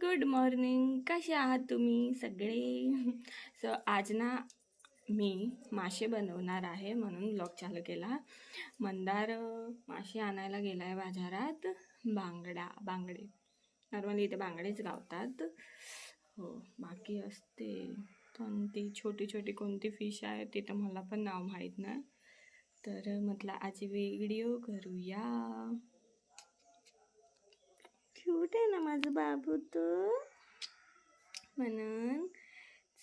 Good morning. कसे आहात तुम्ही सगळे? सो आज ना मी मासे बनवणार आहे म्हणून ब्लॉग चालू केला. मंदार मासे आणायला गेला आहे बाजारात. बांगडा बांगडे. नॉर्मली इथे बांगडेच गावतात. हो बाकी असते. कोणती छोटी छोटी कोणती फिश आहे तिथं तर मला पण नाव माहीत नाही. तर म्हटलं आज व्हिडिओ करूया. क्यूट आहे ना माझं बाबू तो? म्हणून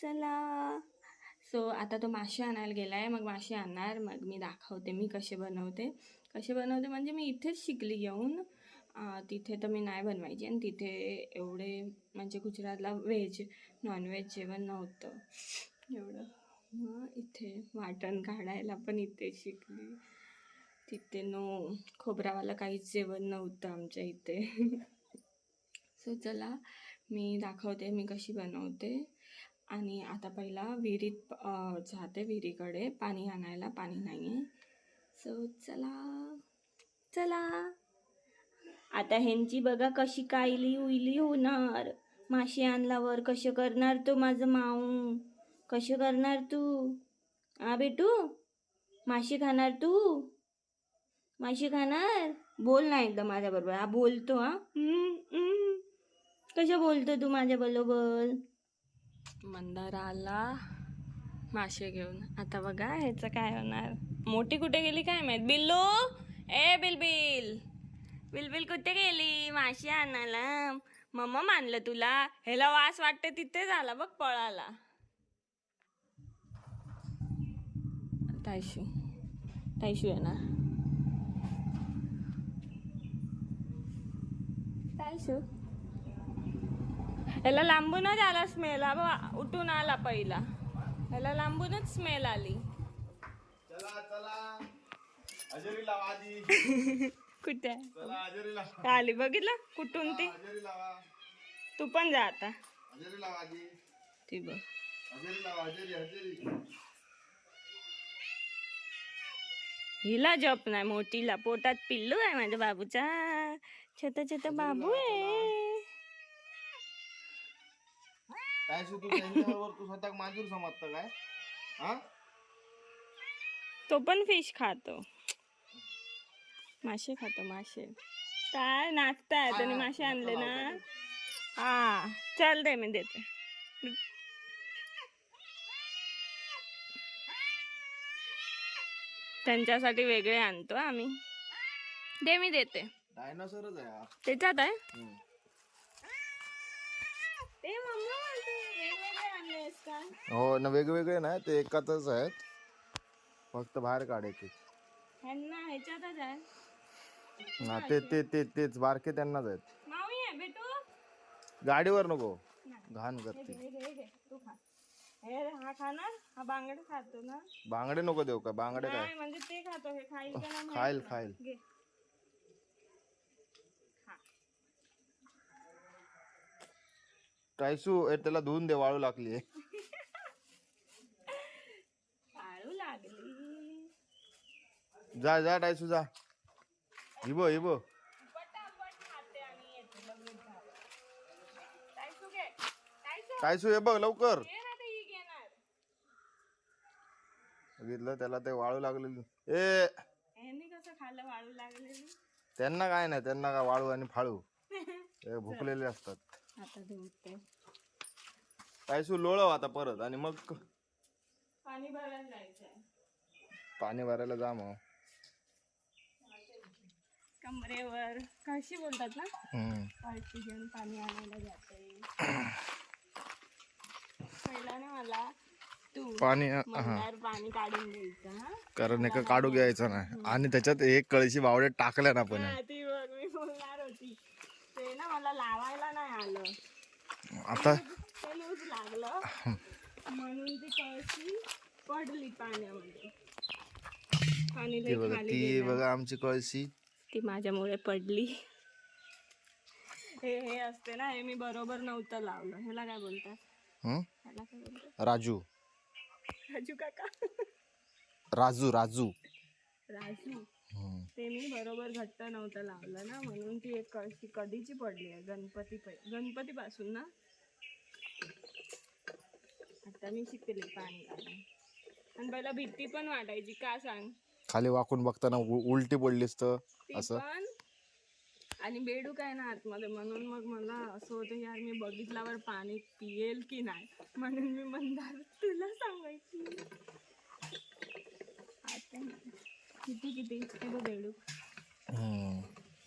चला. सो आता तो मासे आणायला गेला आहे मग मासे आणणार. मग मी दाखवते. मी कसे बनवते? कसे बनवते म्हणजे मी इथेच शिकली येऊन. तिथे तर मी नाही बनवायची आणि तिथे एवढे म्हणजे गुजरातला व्हेज नॉनव्हेज जेवण नव्हतं. एवढं. मग इथे वाटण काढायला पण इथे शिकली. तिथे नो खोबरावाला काहीच जेवण नव्हतं आमच्या इथे. सो चला मी दाखवते मी कशी बनवते. आणि आता पहिला विहिरीत जाते विहिरीकडे. पाणी आणायला पाणी नाही आहे सो चला चला. आता ह्यांची बघा कशी कायली उयली होणार. माशी आणल्यावर कसे करणार तू माझं माऊ? कसे करणार तू? हा बेटू? माशी खाणार तू? माशी खाणार? बोल ना एकदम माझ्याबरोबर. हा बोलतो हा. कसं बोलतो तू माझ्या बरोबर? मंदारा आला मासे घेऊन. आता बघा ह्याचं काय होणार? मोठी कुठे गेली काय माहीत? बिल्लू! ए बिल बिल कुठे गेली? माशी आणायला. मम्मा मानलं तुला. ह्याला वास वाटते तिथे झाला बघ पळाला. तायशू तायशू आहे ना? तायशू ह्याला लांबूनच आला स्मेल हा उठून आला पहिला. ह्याला लांबूनच स्मेल आली. चला चला. कुठे? आली? बघितलं? कुठून ती? तू पण जा आता. ती बघ. हिला जप नाही मोठीला. पोटात पिल्लू आहे माझ्या बाबूचा. छोटा छोटा बाबू आहे. काय सु तू त्यांच्याबरोबर तू स्वतः माजूर समजतं काय? हा? तो पण फिश खातो. मासे खातो मासे. काय नाचताय त्याने मासे आणले ना? हा चल दे मी देते. त्यांच्यासाठी वेगळे आणतो आम्ही. दे मी देते. डायनासोरच आहे हा. त्याच्यात आहे? हम्म. ते मम्मा म्हणते वेगवेगळे आणलेस का? हो ना वेगवेगळे नाही ते एकातच आहेत. फक्त बाहेर काढायचे ह्यांना ह्याच्यातच आहे हा ते ते ते तेच बारके त्यांनाच आहेत. माऊई आहे बेटू गाडीवर नको. घाण करते घे, हे घे, हे घे, तू खा. हे हा खाणार हा बांगड खातो ना. बांगडे नको देऊ का? बांगडे काय? नाही म्हणजे ते खातो हे खाईल का नाही माहीत खाईल. खाईल. घे. टायसू ए, त्याला धुवून दे वाळू लागली. लागली. जा जा टायसू जा. हिबो हिबो. पटापट खाते आणि येते लगेच झालं. टायसू घे. टायसू टायसू हे बघ लवकर. घे ना ते ही घेणार. बघितलं त्याला ते वाळू लागलेली. ए. ह्यांनी कसं खाल्लं वाळू लागलेली? त्यांना काय नाही त्यांना काय वाळू आणि फाळू. ते भुकलेले असतात. आता धुवते टायसू लोळव आता परत आणि मग पाणी भरायला जायचंय. पाणी भरायला जा मग. कमरेवर. कशी बोलतात ना? हम्म. कळशी घेऊन पाणी आणायला जाते. पहिला ना मला तू पाणी हा. पाणी काढून द्यायचं हा. कारण एका काढू घ्यायचं नाही. आणि त्याच्यात एक कळशी बावड्यात टाकल्या ना पण हा, ती बघ मी बोलणार ते ना मला लावायला नाही आलं. आता? ते लूज लागलं. म्हणून ती कळशी पडली पाण्यामध्ये. पाणी ती बघा खाली ती गेलं. बघा आमची कळशी. ती माझ्यामुळे पडली. हे हे असते ना हे मी बरोबर नव्हतं लावलं. ह्याला काय बोलतात? हं? ह्याला काय बोलतात? राजू. राजू काका. राजू राजू. राजू. ते मी बरोबर घट्ट नव्हतं लावलं ना म्हणून ती एक कळशी कधीची पडली आहे गणपती गणपती पासून ना? आता मी शिकले पाणी आणि पहिला भीती पण वाटायची का सांग? खाली वाकून बघताना उलटी पडलीस तर असं? आणि बेडूक आहे ना आतमध्ये म्हणून मग मला असं होतं यार मी बघितल्यावर पाणी पियेल की नाही? म्हणून मी म्हणणार तुला सांगायची. किती किती? हे बघ बेडूक.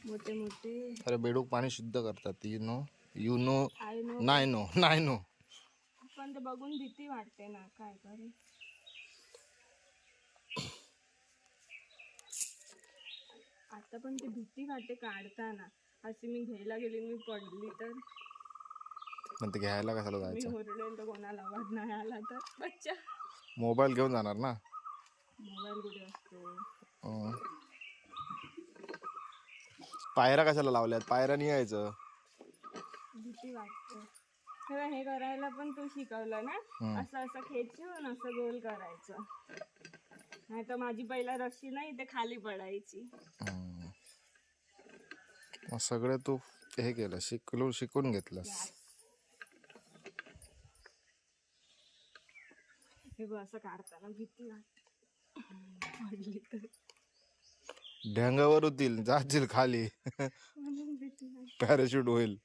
मोठे मोठे. अरे बेडूक पाणी शुद्ध करतात you know you know I know नाही नो नाही नो पण ते बघून भीती वाटते ना काय करे? आता पण ती भीती वाटते काढताना. अशी मी घ्यायला गेली मी पडली तर. पण ते घ्यायला कशाला मी जायचं? ओरडेल तर कोणाला आवाज नाही आला तर. बच्चा. मोबाईल घेऊन जाणार ना? मोबाईल कुठे असतो. पायऱ्या कशाला लावल्यात? पायऱ्या नाही यायचं भीती वाटते. तेव्हा हे करायला पण तू शिकवलं ना. असं असं खेचून असं गोल करायचं. नाही तर माझी पहिला रस्सी नाही ते खाली पडायची. मग सगळे तू हे केलं शिकलो शिकून घेतलंस. हे बघ असं काढताना भीती वाटते. पडली तर. ढ्यांगावर होतील जातील खाली. म्हणून भीती वाटते पॅराशूट होईल.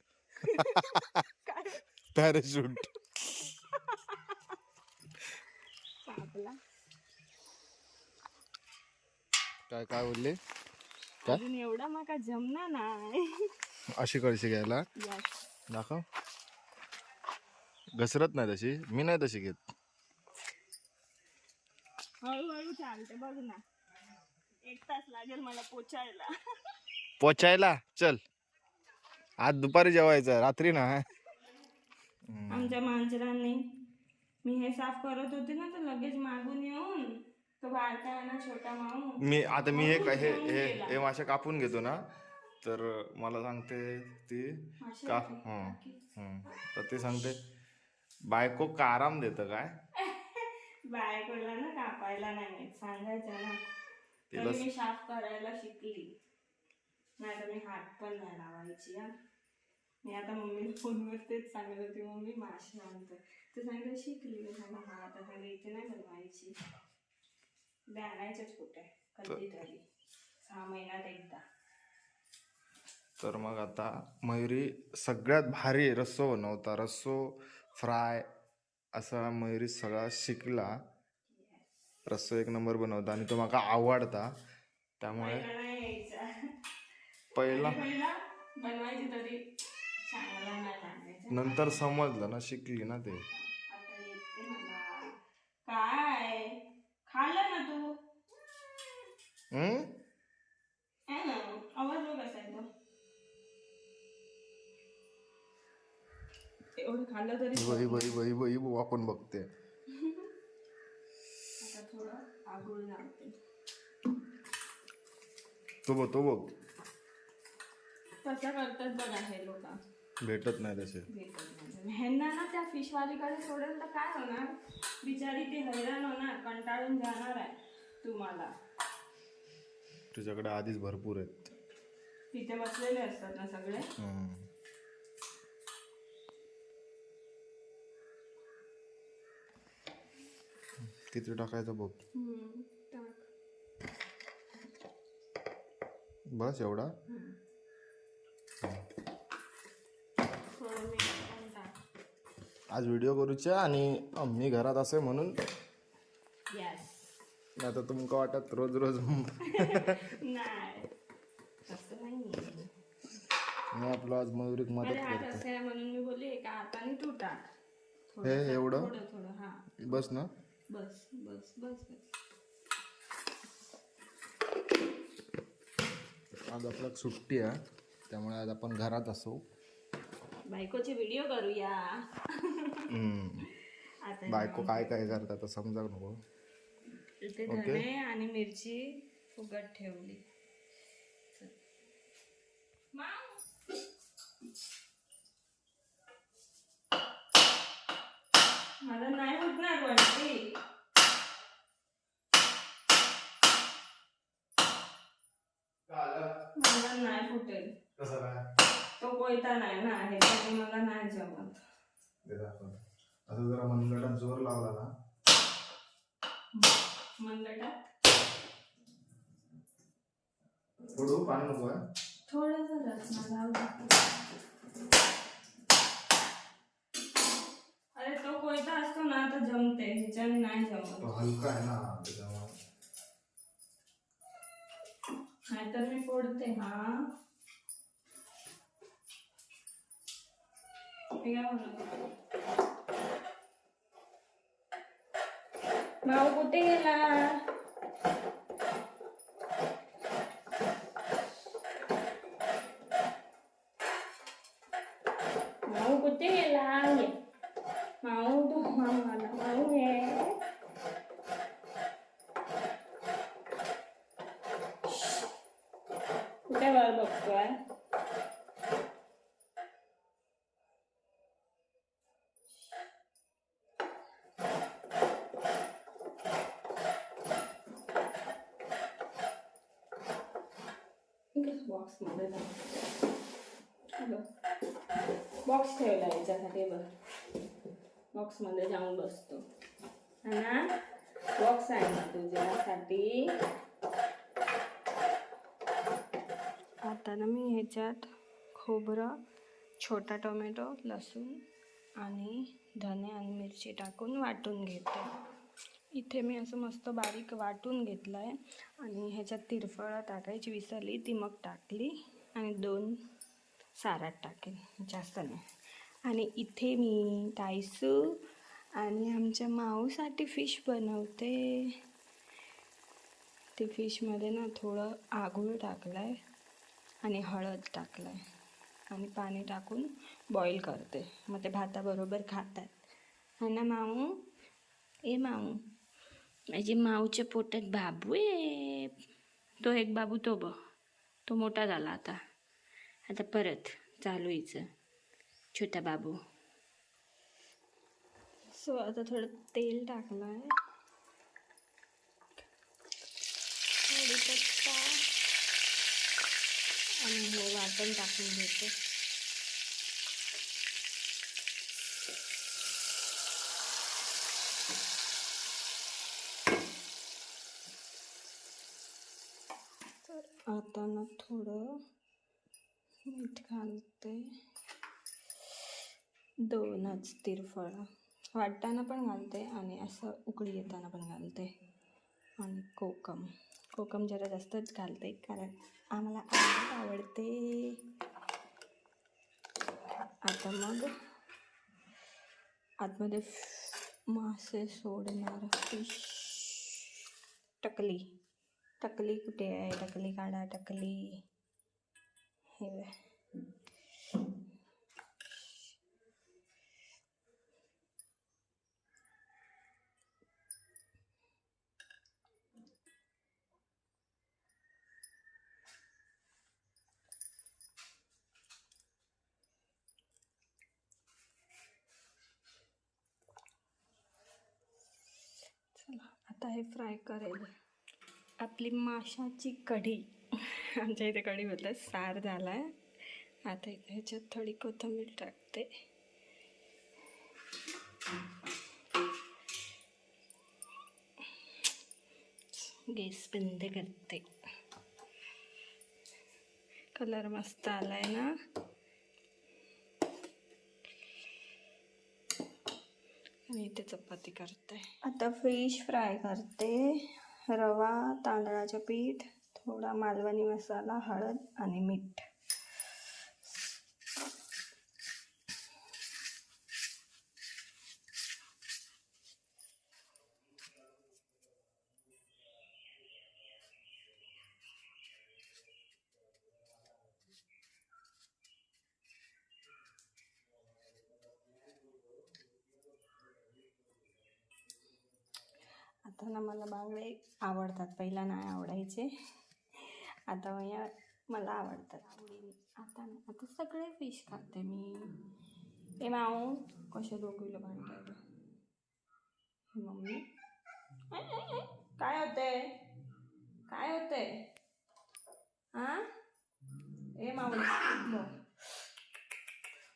पॅराशूट काय काय बोलले? काय? अजून एवढा माका जमना नाही. अशी कळशी घ्यायला? दाखव. घसरत नाही तशी मी नाही तशी घेत. हळूहळू चालते बघ ना. एक तास लागेल मला पोचायला. पोचायला? चल. आज दुपारी जेवायचं रात्री ना. आमच्या मांजरांनी मी हे साफ करत होते ना तर लगेच मागून येऊन तो बारका आहे ना छोटा माऊ मी आता मी हे हे हे हे मासे कापून घेतो ना तर मला सांगते ती का हं, हं. तर ती सांगते बायको का आराम देतं काय? बायकोला ना कापायला नाही सांगायचं ना. तिला मी साफ करायला शिकली. नाही तर मी हात पण नाही लावायची हा. मी आता मम्मीला फोनवर तेच सांगत होती मम्मी माशी आणतो तर सांगितलं शिकली मी सांगा हा आता सांगितलं इथे नाही बनवायची ते आणायचंच कुठे कधीतरी सहा महिन्यात एकदा. तर मग आता मयुरी सगळ्यात भारी रस्सो बनवता. रस्सो फ्राय असा मयुरी सगळा शिकला. रस्सो एक नंबर बनवता आणि तो मला आवडता. त्यामुळे पहिला नंतर समजलं ना शिकली ना ते. काय? खाल्लं ना तू? हम्म? आहे ना? आवाज बघ कसा येतो एवढं खाल्लं तरी बाई बाई बाई बाई वाकून बघते. आता थोडं आगुळ लावते तो बघ तो बघ. तसं करतात बघा हे लोक. भेटत नाही तसे. ह्यांना ना त्या फिशवालीकडे सोडेल तर काय होणार? बिचारी ती हैराण होणार कंटाळून जाणार आहे तुम्हाला. तुझ्याकडे आधीच भरपूर आहेत. तिथे बसलेले असतात ना सगळे? किती टाकायचं बघ. बस एवढा? टाक. आज व्हिडिओ करूच्या आणि मी घरात असे म्हणून. येस आता तुमका वाटत रोज रोज नाही नाही मी आपलं आज मयुरीक मदत करतो असे आहे म्हणून मी बोलली एका हाताने तू टाक. हे एवढं? हा. बस ना. बस बस बस बस. आज आपला सुट्टी आहे त्यामुळे आज आपण घरात असू. बायकोचे व्हिडिओ करूया. आता बायको काय काय करतात समजा नको इथे धणे आणि मिरची फुगत ठेवली माऊ. मला नाही उठणार वरती कोयता नाही ना ह्याच्याने मला नाही जमत. ते. आता जरा मनगटात जोर लावला ना. मनगटात? थोडं पाणी नको आहे थोडंसं रसना लावू अरे तो कोयता असतो ना तर जमते ह्याच्याने नाही जमत. तो हलका आहे ना त्याच्यामुळे. नाहीतर मी फोडते हा. हे काय म्हणत भाऊ कुठे गेला माऊ कुठे गेला ये माऊ तो मला माऊ ये कुठे वर बघतोय बॉक्स मध्ये बॉक्स ठेवला याच्यासाठी बघ बॉक्समध्ये जाऊन बसतो. हा ना? बॉक्स आहे ना तुझ्यासाठी. आता ना मी ह्याच्यात खोबरं छोटा टोमॅटो लसूण आणि धने आणि मिरची टाकून वाटून घेते. इथे मी असं मस्त बारीक वाटून घेतलं आहे आणि ह्याच्यात तिरफळं टाकायची विसरली ती मग टाकली आणि दोन सारात टाकेल जास्त नाही. आणि इथे मी टायसू आणि आमच्या माऊसाठी फिश बनवते. ते फिशमध्ये ना थोडं आगूळ टाकलं आहे आणि हळद टाकलं आहे आणि पाणी टाकून बॉईल करते. मग ते भाताबरोबर खातात. आणि ना माऊ? ए माऊ. माझी माऊच्या पोटात बाबू आहे. तो एक बाबू तो बघ. तो मोठा झाला आता. आता परत चालू हिचं छोटा बाबू. सो आता थोडं तेल टाकलं आहे कढीपत्ता आणि हे वाटण टाकून घेते. तर आता ना थोडं मीठ घालते. दोनच तिरफळं. वाटताना पण घालते आणि असं उकळी येताना पण घालते. आणि कोकम. कोकम जरा जास्तच घालते कारण आम्हाला आवडते. आता मग आतमध्ये मासे सोडणार. फिश टकली. टकली कुठे आहे? टकली काढा टकली. हे चला आता हे फ्राय करेल. आपली माशाची कढी. आमच्या इथे कढी बोलतात सार झाला आहे आता इथे ह्याच्यात थोडी कोथिंबीर टाकते. गॅस बंद करते. कलर मस्त आलाय ना. आणि इथे चपाती करते. आता फिश फ्राय करते. रवा तांदळाचं पीठ थोडा मालवणी मसाला हळद आणि मीठ. आता ना मला बांगडे आवडतात. पहिला नाही आवडायचे. आता या मला आवडतात. आवडीने आता ना आता सगळे फिश खाते मी. ते माऊ कशा दोघीला भांडताय हे मम्मी. काय होतंय? काय होतंय? हां ए माऊ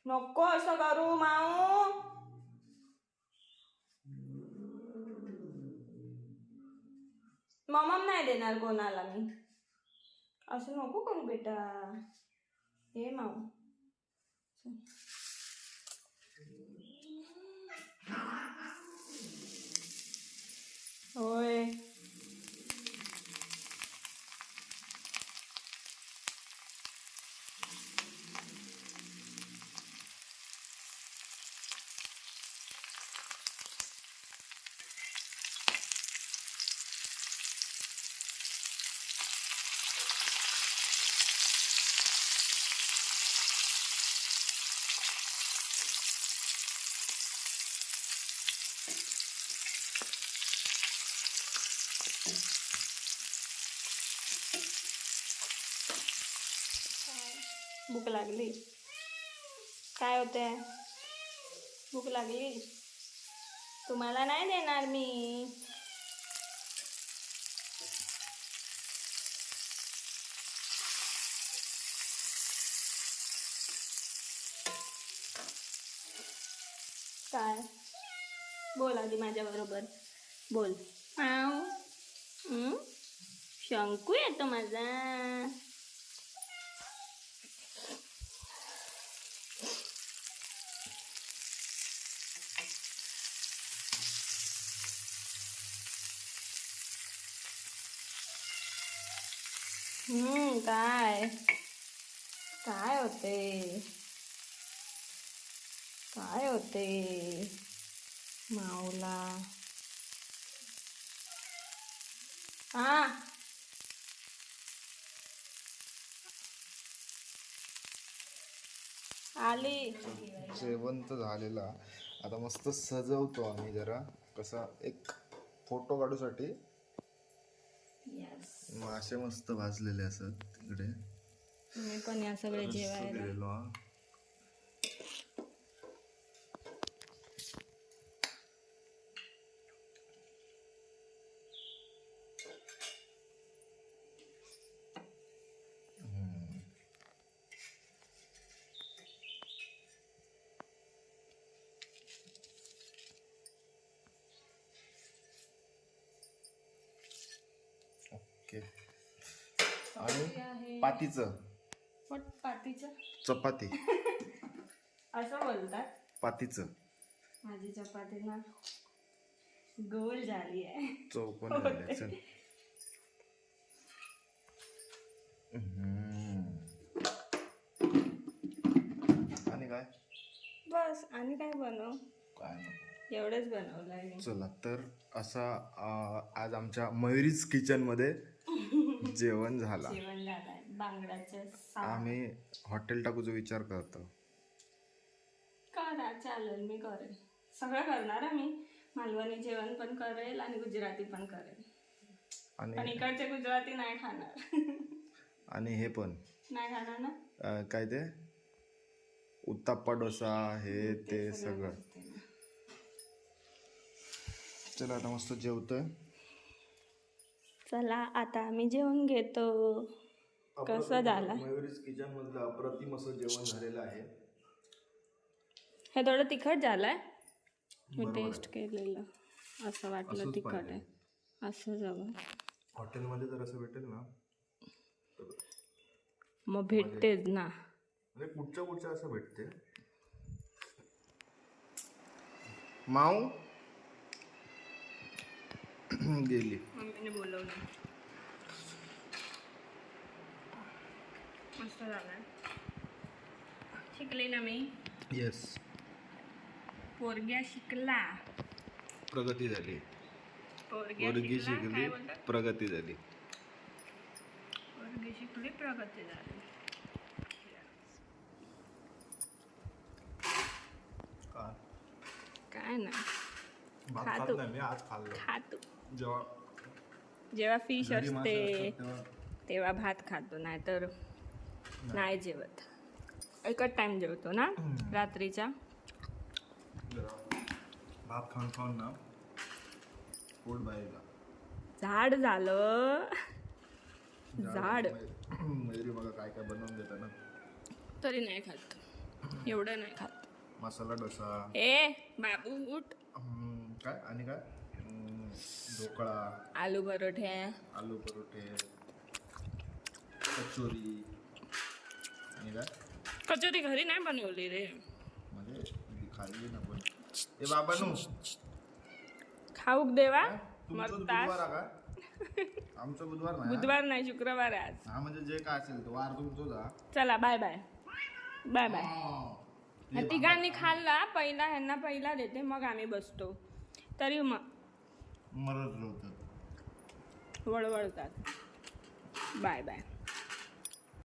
नको असं करू माऊ. ममम नाही देणार कोणाला मी असं नको करू बेटा हे माऊ होय लागली काय होते भूक लागली तुम्हाला नाही देणार मी काय बोल आधी माझ्या बरोबर बोल आव हं? शंकू येतो माझा काय? काय होते? काय होते? माऊला. हा आली. जेवण तर झालेला. आता मस्त सजवतो आम्ही जरा. कसा एक फोटो काढूसाठी. यस मासे मस्त भाजलेले असत तिकडे. मी पण या सगळे जेवायला. ओके. आणि पातीचं? पट पातीचं? चपाती. असं बोलतात. पातीचं. माझी चपाती ना गोल झाली आहे. चौकोन झाले चल. हम्म. आणि काय? बस. आणि काय बनव? काय नको एवढंच बनवलंय मी. चला तर असा अं, आज आमच्या मयुरीज किचनमध्ये जेवण झाला. जेवण झालंय. बांगड्याचं सा आम्ही हॉटेल टाकूचा विचार करतो. करा चालेल मी करेल. सगळं करणार आहे मी. मालवणी जेवण पण करेल आणि गुजराती पण करेल. पण आणि इकडचे गुजराती नाही खाणार. आणि हे पण. नाही खाणार ना? अं, काय ते? उत्ताप्पा डोसा हे ते सगळं चला आता मस्त जेवतोय. चला आता आम्ही जेवण घेतो. कसं झालं? मयुरीज किचन मधलं अप्रतिम असं जेवण झालेलं आहे. हे थोडं तिखट झालंय. मी टेस्ट केलेलं. असं वाटलं असंच तिखट पाहिजे. आहे. असं जावं हॉटेलमध्ये जर असं भेटेल ना मग भेटतेच ना. म्हणजे कुठच्या कुठच्या असं भेटते. माऊ? गेली. मम्मीने बोलवलं. मस्त झालंय शिकले ना मी. येस पोरग्या शिकला. प्रगती झाली. पोरग्या पोरगी शिकला प्रगती झाली. पोरगी शिकली प्रगती झाली. काय ना भात खा खात तू. नाही मी आज खाल्लं. खा तू जेव्हा जेव्हा फिश घरी मासे असते असतात तेव्हा तेव्हा भात खातो नाहीतर नाही. जेवत. एकच टाइम जेवतो ना रात्रीचा? जरा भात खाऊन खाऊन ना पोट बाहेरला झाड झालं. झाड मयुरी बघा काय काय बनवून देतात ना. तरी नाही खात. एवढं नाही खात. मसाला डोसा. ए बाबू उठ. काय? आणि काय? ढोकळा. आलू परोठे. आलू परोठे. कचोरी. आणि काय? कचोरी घरी नाही बनवली रे. म्हणजे मी खाल्ली ना पण. ए बाबानू खाऊक देवा. तुमचं मरतास बुधवार का? आमचं बुधवार नाही हा? बुधवार नाही शुक्रवार आहे आज. हा म्हणजे जे काय असेल तो वार तुमचोच हा? चला बाय बाय बाय बाय हा. तिघांनी खाल्ला पहिला ह्यांना पहिला देते मग आम्ही बसतो. तरी मग मरत राहतात. वळवळतात. Bye bye.